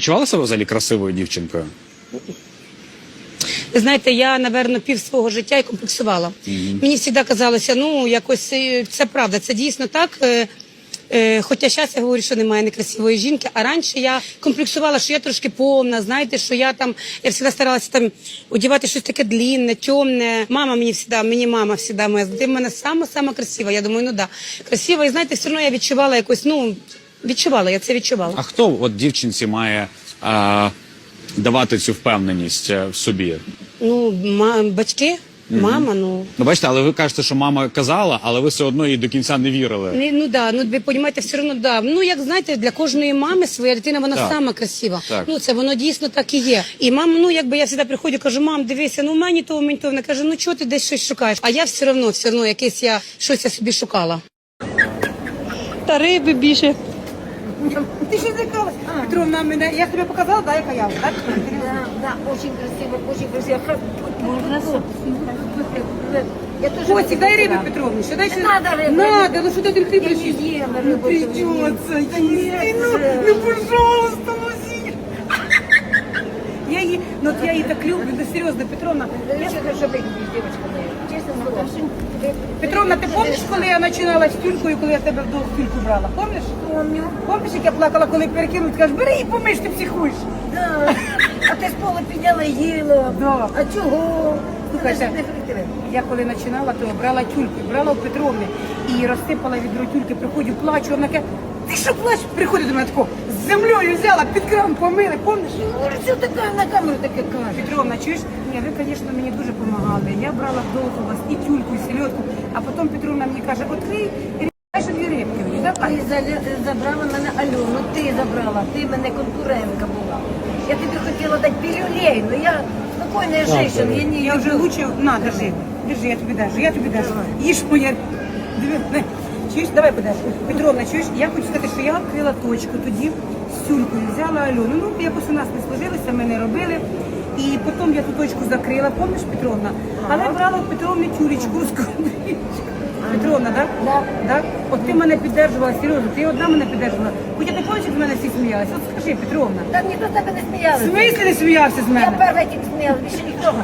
Відчували себе взагалі красивою дівчинкою? Знаєте, я, напевно, пів свого життя і комплексувала. Мені завжди казалося, ну, якось е, це правда, це дійсно так. Е, е, Хоча зараз я говорю, що немає некрасивої жінки, а раніше я комплексувала, що я трошки повна, знаєте, що я там, я завжди старалася там одягати щось таке длінне, темне. Мама мені завжди, мені мама завжди моя, ти в мене сама-сама красива. Я думаю, ну да, красива. І знаєте, все одно я відчувала якось, ну, відчувала, я це відчувала. А хто от дівчинці має а, давати цю впевненість е, в собі? Ну, ма, батьки, мама, ну. Ну, бачите, але ви кажете, що мама казала, але ви все одно їй до кінця не вірили. Не, ну да, ну ви розумієте, все одно да. Ну як знаєте, для кожної мами своя дитина вона Так. сама красива. Так. Ну це воно дійсно так і є. І мама, ну якби я завжди приходжу, кажу, мам, дивися, ну мені то, мені то. Вона каже, ну чого ти десь щось шукаєш? А я все одно, все одно якесь я щось я собі шукала. Та риби більше. Ти що злякалась? Петровна, мене я тобі показала, да, яка я, так? Да, да, очень красиво, очень красиво. Можно Я тоже Костик, дай. Петровні, що дай Не надо риби. Надо, ну що ти хліб Я не ем Ну придется, їсти, ну, ну пожалуйста, ну. Я її, ну от я її так люблю, ну серйозно, Петровна. Я еще хорошо выглядишь, девочка моя. Петровна, ти пам'ятаєш, коли я починала з тюлькою, коли я тебе вдовг тюльку брала? Пам'ятаєш? Помню. Пам'ятаєш, як я плакала, коли перекинуть, кажеш, бери і помиш, ти психуєш. Да. А ти з пола підняла їла. Да. А чого? Слухайте. Я коли починала, то брала тюльку, брала у Петровни і розсипала відро тюльки, приходжу, плачу, вона каже, ти що плачеш? Приходить до мене тако, з землею взяла, під кран помили, пам'ятаєш? Може, що таке на камеру таке каже? Петровна, чуєш? Ні, ви, звісно, мені дуже допомагали. Я брала вдовго у вас і тюльку, і селедку, а потім Петровна мені каже, открий, дай що дві рибки. мені, да? Ти за- забрала мене Альону, ти забрала, ти мене конкурентка була. Я тобі хотіла дати пілюлей, але я спокійна женщина, я не Я вже лучше, на, держи, держи, я тобі держу, я тобі держу. Їж моя, диви, чуєш, давай подаш. Петровна, чуєш, я хочу сказати, що я відкрила точку тоді з тюлькою, взяла Альону. Ну, якось у нас не сложилося, ми не робили. І потім я ту точку закрила, пам'ятаєш, Петровна? Але брала в Петровні тюлечку з курничку. Петровна, так? Да. Да? От ти мене піддержувала, серйозно, ти одна мене піддержувала. Хоча ти пам'ятаєш, як з мене всі сміялися? От скажи, Петровна. Там ніхто з тебе не В сміявся. смислі не сміявся з Я мене? перша тільки сміялася, більше ніхто.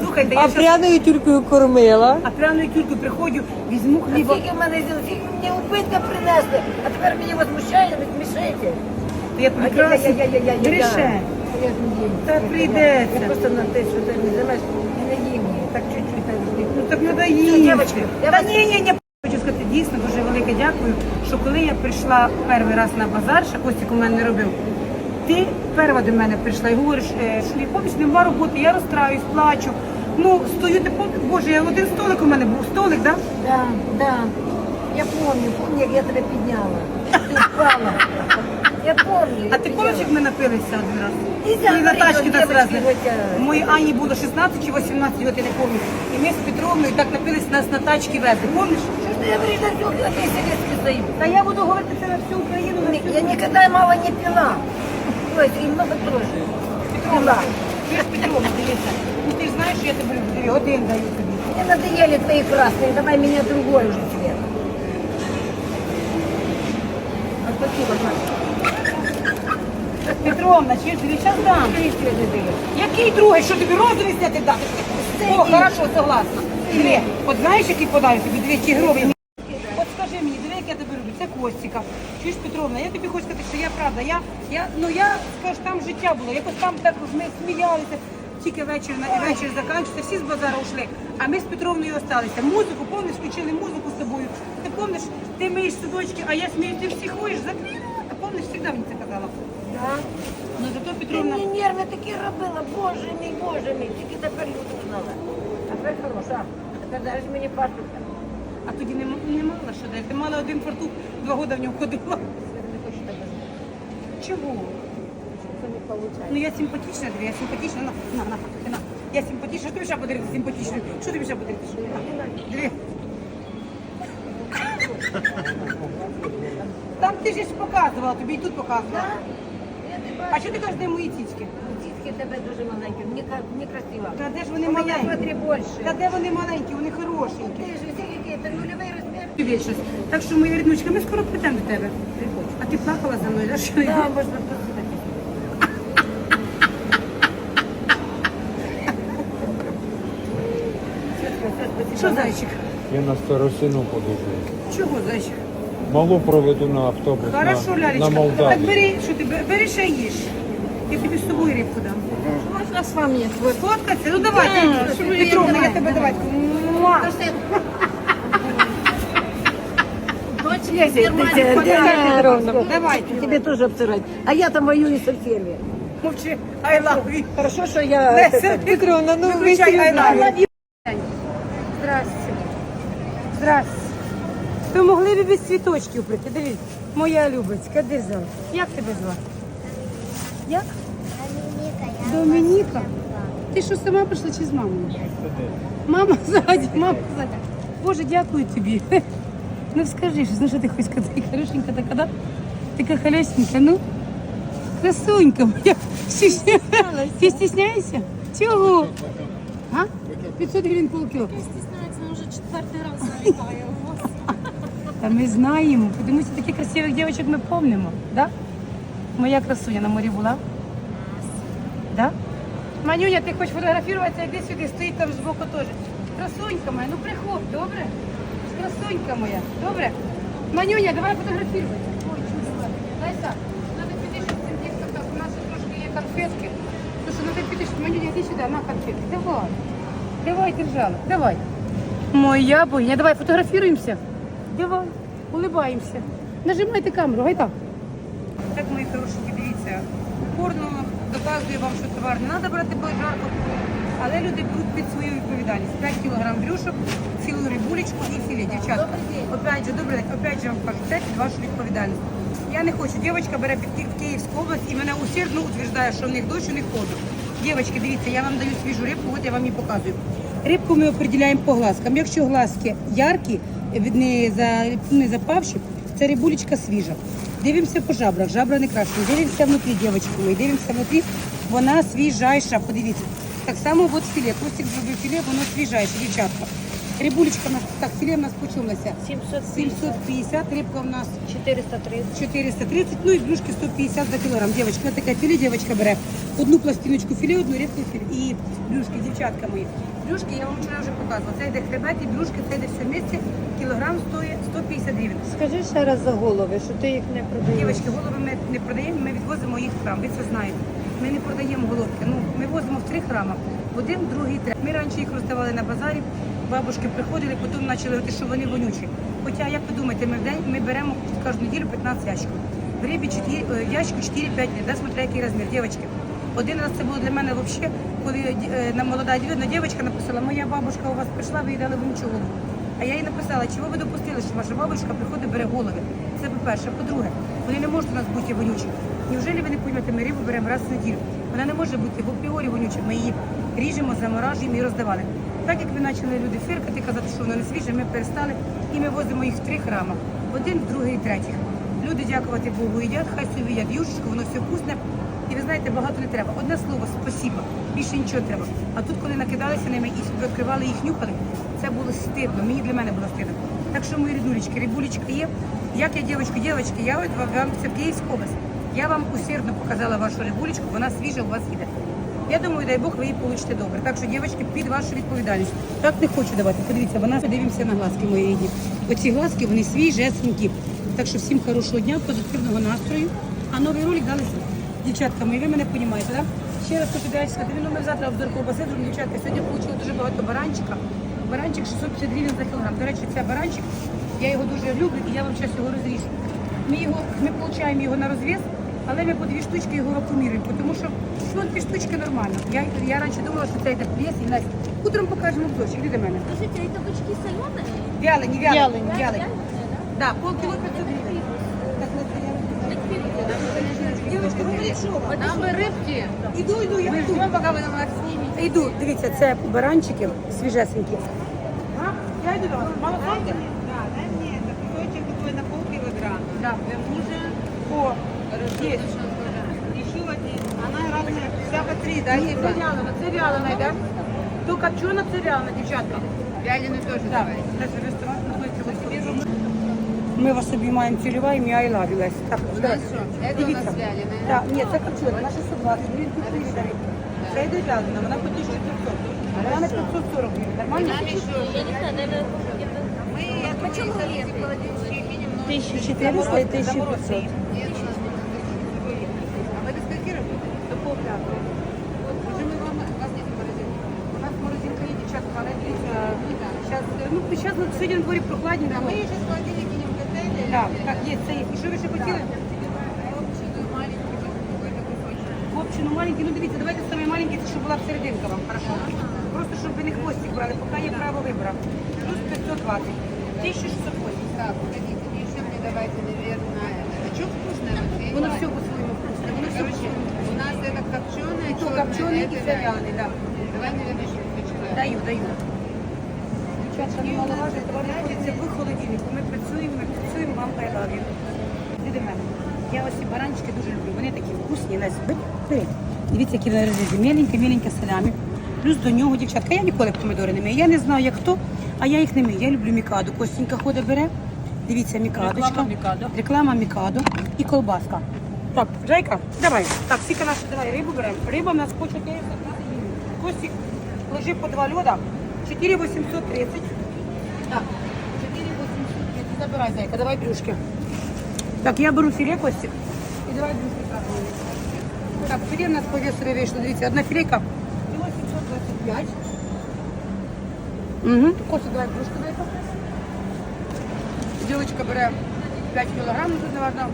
Слухайте, я А щас- пряною тюлькою кормила. А пряну тюльку приходжу, візьму А хліба. скільки в мене зіл, скільки мені убитка принесли, а тепер мені возмущає, ви смішаєте. Я прекрасно Ай-яй-яй-яй-яй-яй. гріше. Їм. Та прийдеться. Я просто на те, що ти не займаєш, і не їм. Так чуть-чуть так. Ну так їсти. дівчатки, я Та ні, ні, ні. Хочу сказати, дійсно дуже велике дякую, що коли я прийшла перший раз на базар, ще Костік у мене не робив. Ти перша до мене прийшла і говориш, е, що я поміж нема роботи, я розстраюсь, плачу. Ну, стою, ти Боже, я один столик у мене був, столик, так? Да? Да, да. Я помню, помню, як я тебе підняла. Ти впала. Я помню. А ти пам'ятаєш, як ми напилися один раз? І на тачки нас дівчатки Моїй Ані було 16 чи 18 років, я не пам'ятаю. І ми з Петровною так напились, нас на тачки везли, пам'ятаєш? Що ж ти говориш на всю Советский Та я буду говорити це на всю Україну. на всю Я никогда мало не пила. Есть, и много тоже. Петровна, ти ж Петровна, дивіться. Ну ти ж знаєш, що я тебе люблю. Один даю тобі. Мне надоели твои красные, давай меня другой уже цвет. А спасибо, Петровна, чи ж диви, зараз дам. Який другий, що тобі розовий зняти дати? О, хорошо, согласна. Диви, от знаєш, який подарок тобі? Диви, тігровий. От скажи мені, диви, як я тебе люблю. Це Костіка. Чуєш, Петровна, я тобі хочу сказати, що я правда. Я, я, ну я, скажу, там життя було. Якось там так ми сміялися. Тільки вечір на вечір закінчився, всі з базару йшли. А ми з Петровною залишилися. Музику, помниш, включили музику з тобою. Ти помниш, ти миєш судочки, а я смію, ти всіх ходиш, закрий рота. Помниш, завжди мені це казала. Да. Ну зато Ти Петровна. мені нерви такі робила, боже мій, боже мій. Тільки тепер люди знали. А тепер хороша. А тепер даєш мені паспорт. А тоді не, м- не мала що дати. Ти мала один фартук, два роки в нього ходила. Я не хочу тебе знати. Чого? Це не виходить. Ну я симпатична, тобі, я симпатична. На, на, на, фартуки, на. Я симпатична. Що тобі ще подарити симпатичну? Що тобі ще подарити? На, Диви. Ти ж показувала, тобі і тут показувала. Я не А що ти кажеш, де мої цицьки? Дітки тебе дуже маленькі, мені ка- мені красиво. Та де ж вони У мене маленькі? смотри більше. Та де вони маленькі, вони хорошенькі. Ти ж усі які, це нульовий розмір. вічність. Так що, моя ріднучка, ми скоро прийдемо до тебе. А ти плакала за мною, да? що Да, можна посидіти. Що, зайчик? Я на старосину подожду. Чого, зайчик? Малу проведу на автобус Хорошо, на, Лялечка. на Так бери, що ти бе- бери ще їж. Я тобі з собою рибку дам. Можна з вами твой Фоткатися? Ну давай, Петровна, я тебе давай. Муа. Дочь. Тебе тоже обсирать. А я там воюю со всеми. Мовчи, I love you. Хорошо, что я... Леся Петровна, ну виключай I love you. Здрасте. Здрасте. Ви могли б без цвіточків прийти. Дивіться, моя Любочка, де взяла? Як тебе звати? Як? Домініка. Ти що сама прийшла чи з мамою? Мама ззаді, мама ззаді. Боже, дякую тобі. Ну скажи щось, ну що ти хочеш сказати? Хорошенька така, да? Така холесенька, ну? Красунька моя. Ти стісняєшся? Чого? А? 500 гривень полкіло. Стісняється, може четвертий раз налітає у вас. Та ми знаємо, що таких красивих дівчат ми помнимо, да? Моя красуня на морі була? Да? Манюня, ти хочеш фотографуватися, йди сюди, стоїть там збоку теж. Красунька моя, ну приходь, добре? Красунька моя, добре? Манюня, давай фотографувати. Ой, чувствую. Леся, треба піти, щоб цим дівчаткам, у нас трошки є конфетки. То що треба піти, щоб Манюня, йди сюди, на конфетки. Давай. Давай, держала, давай. Моя богиня, давай фотографируемся. Давай, улыбаемся. Нажимайте камеру, гайда. Так, мої хорошенькі, дивіться, упорно доказую вам, що товар не треба брати, жарко. Але люди беруть під свою відповідальність. 5 кг брюшок, цілу рибулечку і філе. Дівчатка, опять же, добрий день, опять же вам кажу, це під вашу відповідальність. Я не хочу. Дівчинка бере під Київську область і мене усердно утверждає, що в них дощ, у них холодно. Дівчатки, дивіться, я вам даю свіжу рибку, от я вам її показую. Рибку ми определяємо по глазкам. Якщо глазки яркі, від за, не запавши, це рибулечка свіжа. Дивимося по жабрах, жабра не краще. Дивимося внутрі, дівчатки мої, дивимося внутрі, вона свіжайша, подивіться. Так само от філе, Костик зробив філе, воно свіжайше, дівчатка. Рибулечка у нас, так, філе у нас почулася. 750, рибка у нас 430. 430, ну і блюшки 150 за кілограм. Дівчатка, така філе, дівчатка бере одну пластиночку філе, одну рибку філе. І блюшки, дівчатка мої. Блюшки я вам вчора вже показувала. Це йде хребет і блюшки, це йде все місце. Кілограм стоїть 150 гривень. Скажи ще раз за голови, що ти їх не продаєш. Дівчатки, голови ми не продаємо, ми відвозимо їх в храм. Ви це знаєте. Ми не продаємо головки. Ну, ми возимо в три храма. В один, другий, третій. Ми раніше їх роздавали на базарі. Бабушки приходили, потім почали говорити, що вони вонючі. Хоча, як ви думаєте, ми в день ми беремо кожну неділю 15 ящиків. В рибі 4, е, ящику 4-5 днів, да, смотря який розмір, дівчатки. Один раз це було для мене взагалі, коли е, на молода дівчина, дівчинка написала, моя бабушка у вас прийшла, ви їй дали вонючу голову. А я їй написала, чого ви допустили, що ваша бабушка приходить, бере голови. Це по-перше. По-друге, вони не можуть у нас бути вонючі. Неужели ви не поймете, ми рибу беремо раз в неділю. Вона не може бути в апріорі вонюча. Ми її ріжемо, заморажуємо і роздавали. Так як ви почали люди фиркати, казати, що воно не свіже, ми перестали і ми возимо їх в три храма. Один, другий, третій. Люди, дякувати Богу, їдять, хай собі їдять юшечку, воно все вкусне. І ви знаєте, багато не треба. Одне слово, спасіба. Більше нічого треба. А тут, коли накидалися ними і відкривали їх нюхали, це було стидно. Мені для мене було стидно. Так що мої рідулечки, рибулечка є. Як я дівчатка, дівчатки, я от вам Київську область. Я вам усердно показала вашу рибулечку, вона свіжа у вас іде. Я думаю, дай Бог, ви її получите добре. Так що, дівчатки, під вашу відповідальність. Так не хочу давати. Подивіться, вона дивимося на глазки мої. Оці глазки, вони свіжесенькі. Так що всім хорошого дня, позитивного настрою. А новий ролик дали дівчатка мої, ви мене розумієте, так? Ще раз хочу сказати, номер завтра обзор ковбаси, дівчатка. Сьогодні отримала дуже багато баранчика. Баранчик 650 гривень за кілограм. До речі, це баранчик. Я його дуже люблю і я вам зараз його розріжу. Ми його ми получаємо його на розв'яз, але ми по дві штучки його вакууміруємо, тому що ну, дві штучки нормально. Я, я раніше думала, що це йде прес і Настя. Утром покажемо в дощ. Іди до мене. Скажіть, а кабачки соленые? Вялені, вялені, Вялені. вялені. Да, полкіло 500 гривень. Так, Дівчатка, говоріть, що? ви? Нам би рибки. Іду, іду, я Ми йду. поки ви на нас знімете. Дивіться, це баранчики свіжесенькі. А? Я йду до вас. Мало правди? Да, да, нет, это кусочек такой на полкилограмма. Да. Уже О, є. еще один. Она разная, вся по три, да, есть? вялена, це вялена, да? То копчена, це вялена, дівчатка. Вяленый тоже Так, давай. Ресторан в Ось. Ми вас обіймаємо, цілюваємо і I love you, Так, давай. Это у нас вяленое. Так, ні, це копчена, наша 120, гривень тут виїжджає. Це йде вялена, вона по 1500. Вона на 540 гривень. Нормально? Почему нет? 1400 і 1500. Ну, сейчас ну, сьогодні на дворі прохладненько. Да, мы ее сейчас в холодильник кинем в готеле. Так, так, є, це є. І що ви ще хотіли? Копченую, маленькую, какой-то кусочек. Копчину маленький, ну дивіться, давайте саме маленький, це щоб була серединка вам, хорошо? Просто щоб ви не хвостик брали, поки є право вибору. Плюс 520, 1680. Так, погодите, еще мне давайте, наверное, а что вкусное? вот, я не Воно знаю. все по-своєму вкусне, воно все Короче, у нас это копченое, І то копчений, і це вялений, так. Давай, наверное, еще почитаем. Даю, даю. Дівчатка, не маловажно, товар знаходиться в холодильнику. Ми працюємо, ми працюємо, вам. Іди мене. Я ось ці баранчики дуже люблю. Вони такі вкусні, Лесь. Дивіться, які вони розрізі. Міленьке, міленьке салямі. Плюс до нього, дівчатка, я ніколи помідори не мию. Я не знаю, як хто, а я їх не мию. Я люблю мікаду. Костінька ходить, бере. Дивіться, мікадочка. Реклама мікадо. Реклама мікадо і колбаска. Так, Джейка, давай. Так, скільки наші, давай, рибу беремо. Риба у нас по 430 гривень. Костік, ложи по два льода. 4830. Так, 4830. Забирай, зайка, давай брюшки. Так, я беру філе, Костік. І давай брюшки красные. Так, філе у нас по весу вийшло, дивіться, одна філейка. Кіло 725. Угу. Костік, давай брюшки дай Дівчинка бере 5 кілограм, тут не важно.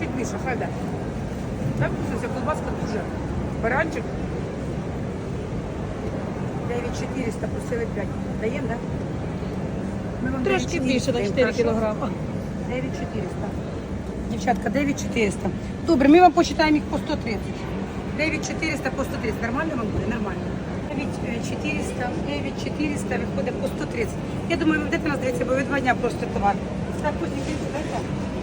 Чуть більше, хай де. Так, ця колбаска дуже. Баранчик. 9400 просили 5. Даємо, так? Ми вам Трошки 9400 більше на 4 хорошо? кілограми. 9400. Дівчатка, 9400. Добре, ми вам почитаємо їх по 130. 9400 по 130. Нормально вам буде? Нормально. 9400, 9400 виходить по 130. Я думаю, ви будете нас дивитися, бо ви два дня просто товар. Так, ось дивіться, дайте.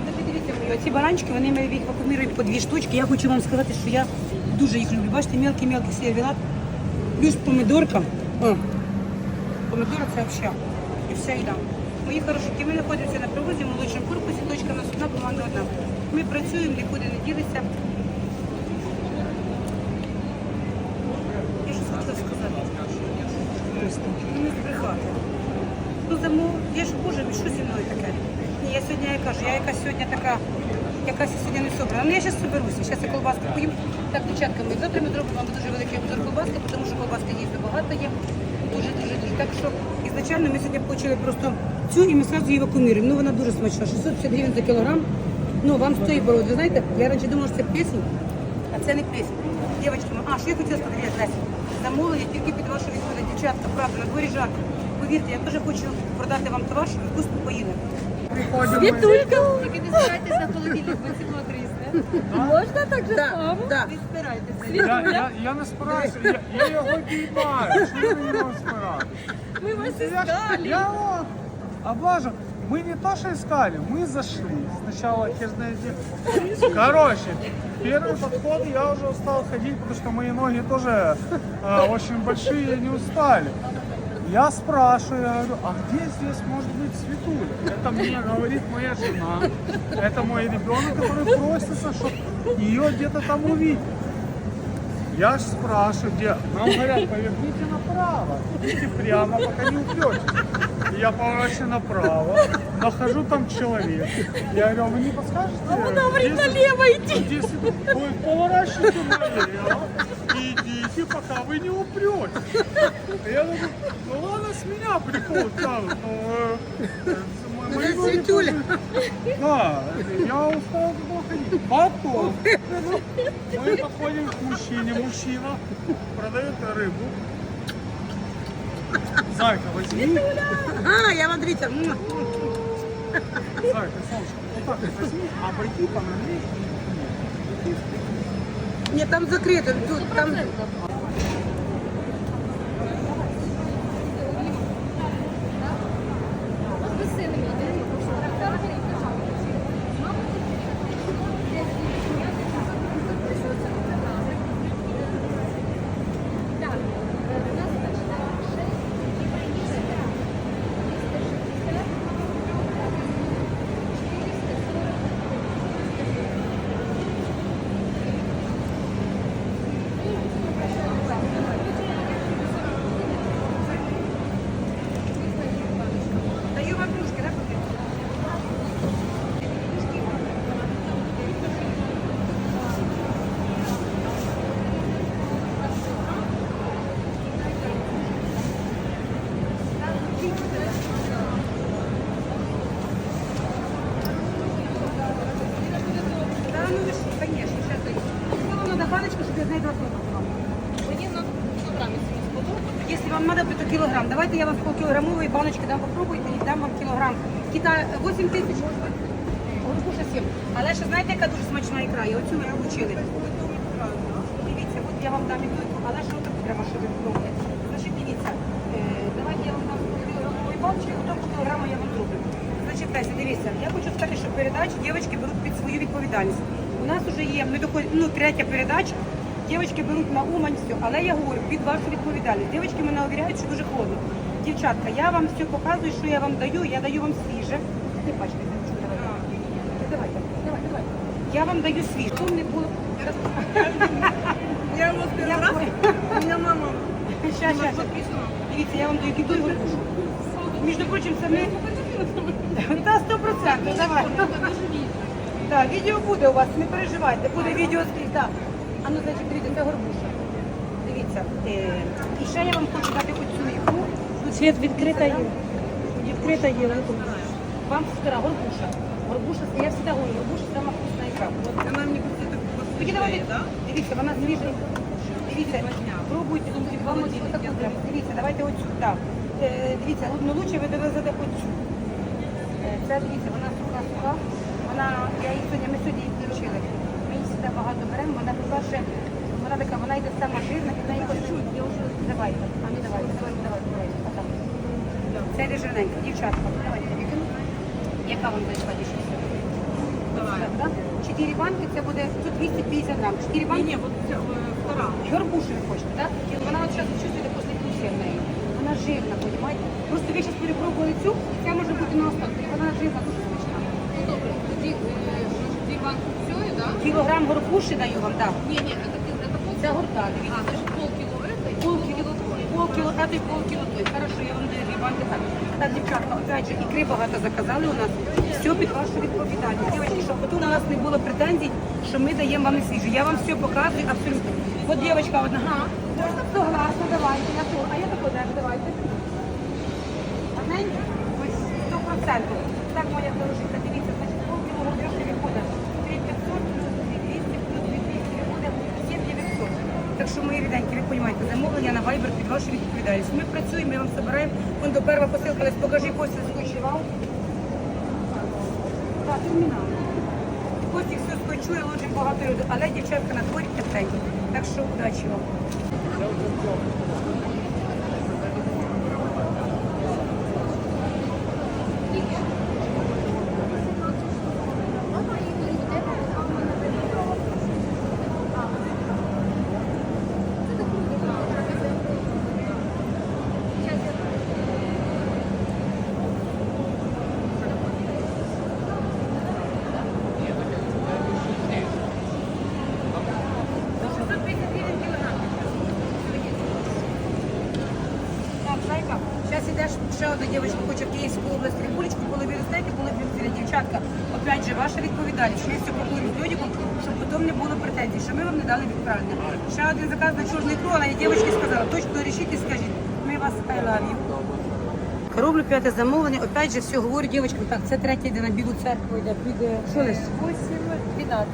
Ну, мені, оці баранчики, вони їх вакуумірують по дві штучки. Я хочу вам сказати, що я дуже їх люблю. Бачите, мелкий-мелкий сервілат, плюс помидорка. О, помидора це взагалі. І вся їда. Мої хорошенькі, ми знаходимося на привозі молодшому корпусі, точка в нас одна, команда одна. Ми працюємо, нікуди не ділися. Я щось хотіла сказати. Ну, не збрехати. Ну, замов, я ж боже, що зі мною таке? Ні, я сьогодні я кажу, я якась сьогодні така, якась я сьогодні не собрана. Ну я зараз соберуся, зараз я колбаски поїм. Так, дівчатка, ми завтра ми зробимо вам дуже великий обзор колбаски, тому що колбаски дійсно багато є. Дуже, дуже, дуже. Так що ізначально ми сьогодні почали просто цю і ми одразу її вакууміруємо. Ну вона дуже смачна, 650 гривень за кілограм. Ну вам стоїть бороть. Ви знаєте, я раніше думала, що це пісень, а це не пісня. Дівчатки, а що я хотіла сказати, Леся? Замовлення тільки під вашу відповідь. Дівчатка, правда, на дворі жарко. Повірте, я теж хочу продати вам товар, щоб вкусно поїли. Світулька. Тільки не збирайтесь на холодильник, бо ціну 300. Можна так же само? Так. Не спирайтеся. Я, я, я не спираюся, я, я його піймаю. Що я на нього спираю? Ми вас Я, ж- іскали. я о, облажу. Мы не то что искали, мы зашли. Сначала, хер знает где. Короче, первый подход я уже устал ходить, потому что мои ноги тоже э, очень большие и не устали. Я спрашиваю, я говорю, а где здесь может быть Светуля? Это мне говорит моя жена. Это мой ребенок, который просится, чтобы ее где-то там увидеть. Я ж спрашиваю, где? Нам говорят, поверните направо. Идите прямо, пока не упретесь. Я поворачиваю направо, нахожу там человек. Я говорю, а вы не подскажете? А он говорит, налево идти. Здесь вы поворачивайте налево пока вы не упретесь. Я думаю, ну ладно, с меня прикол тянут, но... э, э, ноги Светуля. Да, я устал туда ходить. Потом мы подходим к мужчине. Мужчина продает рыбу. Зайка, возьми. А, я м. Зайка, солнышко, вот так вот возьми, обойди по ноге. Ні, там закрито. Тут, там... я вам по кілограмової баночки дам попробуйте і дам вам кілограм. Китай 8 тисяч. Горбуша 7. Але ще знаєте, яка дуже смачна ікра? І оцю ми обучили. Дивіться, от я вам дам іду, але що тут треба, щоб ви пробували? Значить, дивіться, е, давайте я вам дам кілограмової баночки, потім кілограму я вам зроблю. Значить, Тася, дивіться, я хочу сказати, що передачі дівчатки беруть під свою відповідальність. У нас вже є, ми доходимо, ну, третя передача, Дівчатки беруть на умань все, але я говорю, під вашу відповідальність. Дівчатки мене увіряють, що дуже холодно. Дівчатка, я вам все показую, що я вам даю, я даю вам свіже. Не бачите, давайте. Давайте, давай, давай. Я вам даю свіже. Щоб не було. Я вам Я раз. У мене мама Ща, ща, ща. Дивіться, я вам даю кіду і горбушу. Між прочим, це ми... Та сто процентів, давай. Так, відео буде у вас, не переживайте, буде відео скрізь, так. А ну, значить, дивіться, це горбуша. Дивіться. Е, і ще я вам хочу дати оцю. Світ відкрита є. Відкрита є. Вам стара горбуша. Горбуша, я завжди говорю, горбуша сама вкусна ікра. От Вона мені просто так Тоді давайте, дивіться, вона свіжа. Дивіться, пробуйте, вам ось таку прямо. Дивіться, давайте оцю, так. Е, дивіться, ну лучше ви довезете оцю. Е, Це, дивіться, вона суха, суха. Вона, я її сьогодні, ми сьогодні її включили. Ми її сюди багато беремо, вона, по-перше, вона така, вона йде сама жирна, і в неї чуть, я вже, давайте, а ну давайте, давайте, давайте. Це жирненька, дівчатка, давайте. Яка вам зайшла? Давай. Так? Чотири банки, це буде 250 грам. Чотири банки. ні, от ця, е, втора. Горбушу ви хочете, так? Вона от зараз чувствуєте після вкусу в неї. Вона жирна, розумієте? Просто ви зараз перепробували цю, ця може бути на останку. Вона жирна, дуже смачна. Ну, добре, тоді е, дві банки цієї, да? Кілограм горбуші даю вам, так. Ні, ні, це, це пол... Це дивіться. значить, полкіло этой, Полкіло, полкіло, а то й полкіло той. Хорошо, я вам даю дві банки так. Так, дівчатка, опять же, ікри багато заказали у нас. Все під вашу відповідальність. Дівчатки, щоб потім у нас не було претензій, що ми даємо вам не свіже. Я вам все показую абсолютно. От дівчатка одна, ага, можна согласна, давайте, я то, а я тако теж, давайте. Одненько? Сто процентів. Так, моя хорошенька, дивіться, значить, полкіло горбушки виходить. 3500 плюс 200 плюс 200 виходить 7900. Так що, мої ріденькі, ви розумієте, замовлення на Viber під вашу відповідальність. Ми працюємо, ми вам збираємо. Вон до перша посилка, десь покажи Костя скочував. Так, термінал. Костя все скочує, лучше багато людей. Але дівчатка на дворі тепленькі. Так що удачі вам. Так, зайка, зараз ідеш, ще одна дівчинка хоче в Київську область рибулечку, коли ви ростете, коли ви ростете. Дівчатка, опять же, ваша відповідальність, що ми все проходимо з людиком, щоб потім не було претензій, що ми вам не дали відправлення. Ще один заказ на чорний ікру, але я дівчинці сказала, точно рішіть і скажіть, ми вас I love you. Роблю п'яте замовлення, опять же, все говорю дівчатам, так, це третя йде на білу церкву, йде під, що лише? 12.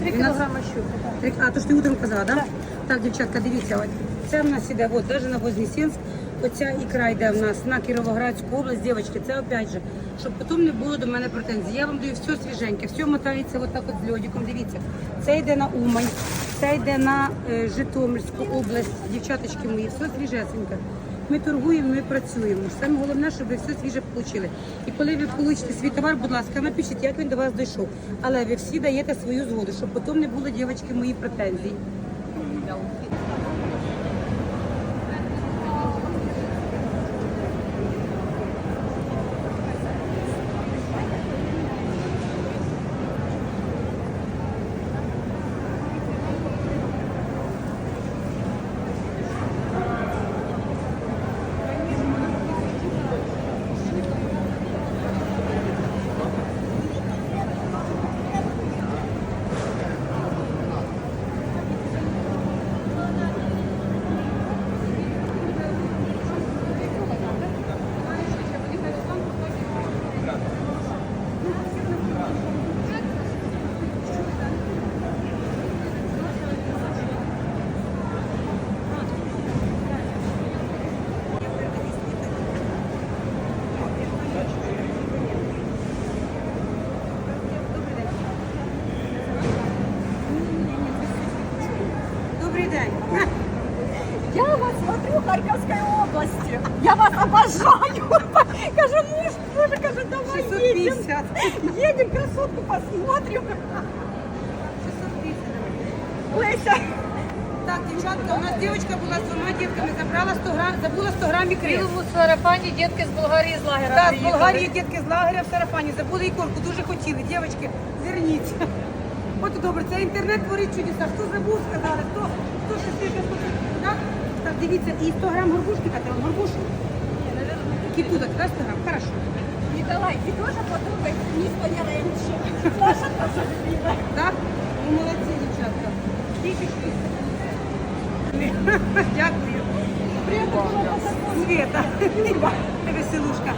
3 кілограми щуки. Три- А, то що ти утром казала, так? Да? Так, дівчатка, дивіться, от це в нас іде, от, навіть на Вознесенськ, оця ікра йде в нас на Кіровоградську область, дівчатки, це опять же, щоб потім не було до мене претензій. Я вам даю все свіженьке, все мотається отак от з льодиком, дивіться. Це йде на Умань, це йде на е, Житомирську область, дівчаточки мої, все свіжесеньке. Ми торгуємо, ми працюємо. Саме головне, щоб ви все свіже отримали. І коли ви получите свій товар, будь ласка, напишіть, як він до вас дійшов. Але ви всі даєте свою згоду, щоб потім не було дівчатки мої претензій. Я вас обожаю. Кажу, муж, тоже, кажу, давай едем. 650. Едем, красотку посмотрим. Леся, Так, дівчатка, у нас дівчинка була з двома дітками, забрала 100 грам, забула 100 грам ікри. Білому сарафані дітки з Болгарії з лагеря. Так, з приїхали. Болгарії дітки з лагеря в сарафані, забули ікорку, дуже хотіли. Дівчатки, зверніться. От добре, це інтернет творить чудеса. Хто забув, сказали, хто, хто щось? Так, дивіться, і 100 грам горбушки, Катя, от горбушки. Кітуда, да, 100 грам? Хорошо. Николай, ты тоже подумай, не раньше. Наша тоже любимая. Так? Ну, молодці, дівчатка. Тисячі. Дякую. Света. Ти веселушка.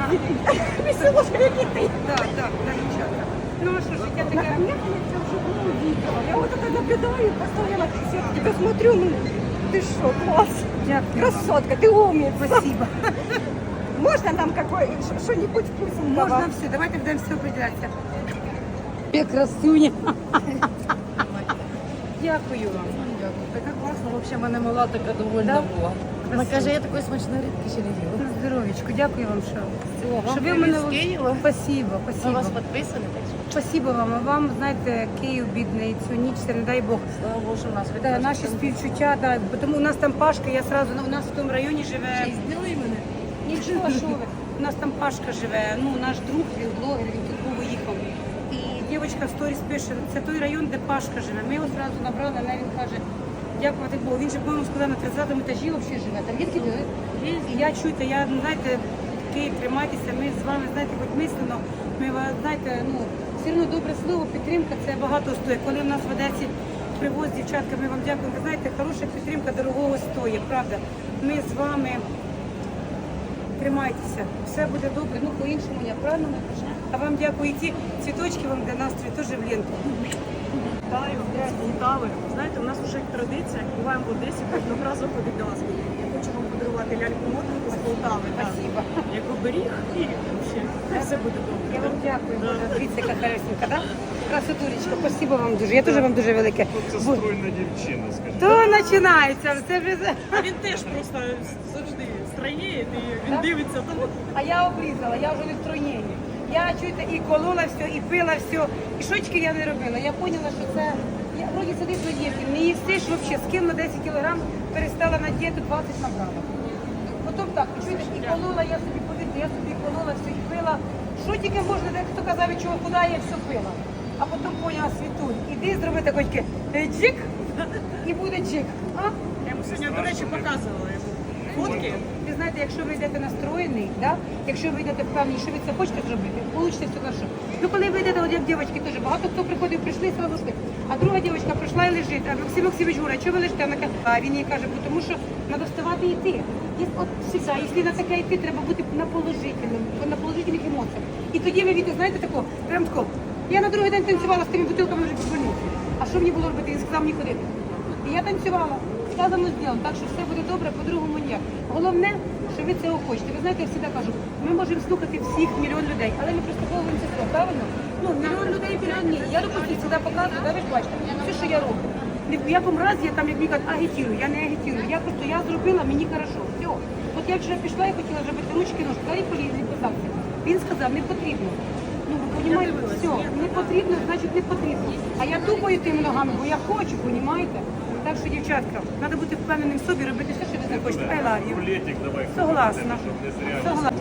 Веселушка, как и ты. Так, так, так, дівчатка. Ну, а що, життя таке? Наконец-то вживую видела. Я вот это наблюдаю, постоянно все тебя смотрю, ну, ты что, класс. Дякую. Красотка, ты умница. Спасибо. Можно нам какой, ш- что-нибудь вкусненького? Можна все, давайте тогда все определяться. Я красуня. Дякую вам. Така класна, взагалі, мене мала така довольна Да? була. Вона каже, я такої смачної рибки ще не їла. На дякую вам, що. Вам Що ви мене з Києва. Спасибо, На спасибо. вас підписані, так що Спасибо вам. А вам, знаєте, Київ бідний, цю ніч, це не дай Бог. слава Богу, що в нас Да, наші співчуття, да, бо тому у нас там Пашка, я сразу, у нас в тому районі живе. Зняли мене. Нічого, що ви. У нас там Пашка живе, ну наш друг, він блогер, він тут був виїхав. І дівчинка в сторіс пише, це той район, де Пашка живе. Ми його одразу набрали, але він каже, дякувати Богу. Він же, по-моєму, сказав, на 30-му етажі взагалі живе. Там дітки були. І я чуйте, я, ну, знаєте, Київ, тримайтеся, ми з вами, знаєте, хоч мислено, ми вас, знаєте, ну, все одно добре слово, підтримка, це багато стоїть. Коли в нас в Одесі привоз, дівчатка, ми вам дякуємо. Ви знаєте, хороша підтримка дорогого стоїть, правда. Ми з вами Тримайтеся, все буде добре. Ну по-іншому я правильно напишу. А вам дякую. І ті цвіточки вам для настрою теж в ленту. Вітаю з Полтави. Знаєте, у нас вже традиція, як буваємо в Одесі, кожного разу ходить до вас. Я хочу вам подарувати ляльку мотанку з Полтави. так. Спасибо. Як оберіг і ще все буде добре. Я вам дякую, Боже, дивіться, яка хорошенька, да? Красотулечка, спасибо вам дуже. Я дуже вам дуже велике. Це струйна дівчина, скажімо. То починається, це вже. за- А він теж просто завжди стройніє, і він Так? дивиться, тому А я обрізала, я вже не в тройненні. Я чуєте, і колола все, і пила все, і шочки я не робила. Я поняла, що це. Я вроді на дієті, не їстиш взагалі, скинула 10 кілограм, перестала на дієту 20 набрала. Потім так, чуєш, і колола, я собі повірте, я собі колола все і пила. Що тільки можна, де хто казав, чого куди я все пила. А потім поняла світуль, іди зроби е, джик, і буде джик. А? я йому сьогодні, до речі, показувала йому фотки. Знаєте, якщо ви йдете настроєний, да? якщо ви йдете впевнені, що ви це хочете зробити, получите все хорошо. Ну коли ви йдете, от як дівчатки теж, багато хто приходив, прийшли сразу ушли. А друга дівчинка прийшла і лежить, а Максим Максимович говорить, що ви лежите? Вона каже, а він їй каже, тому що треба вставати і йти. І от всегда, якщо на таке йти, треба бути на положительному, на положительних емоціях. І тоді ви відете, знаєте, тако, прям тако. Я на другий день танцювала з тими бутилками вже больниці. А що мені було робити? Він сказав мені ходити. І я танцювала. Сказано зроблено, так що все буде добре, по-другому ніяк. Головне, що ви цього хочете. Ви знаєте, я завжди кажу, ми можемо слухати всіх мільйон людей, але ми прислуховуємося цього, правильно? Ну, мільйон людей, мільйон ні. Я допустим, завжди показую, да, ви ж бачите, все, що я роблю. Ні в якому разі я там, як мені кажуть, агітірую, я не агітірую. Я просто я зробила, мені хорошо. Все. От я вчора пішла і хотіла зробити ручки, ножки, а і полізли писався. Він сказав, не потрібно. Ну, ви розумієте, все, не потрібно, значить не потрібно. А я тупаю тими ногами, бо я хочу, розумієте? Так що, дівчатка, треба бути впевненим в собі, робити все, що ви захочете. I love you. Рулетик давай. Согласна. Согласна.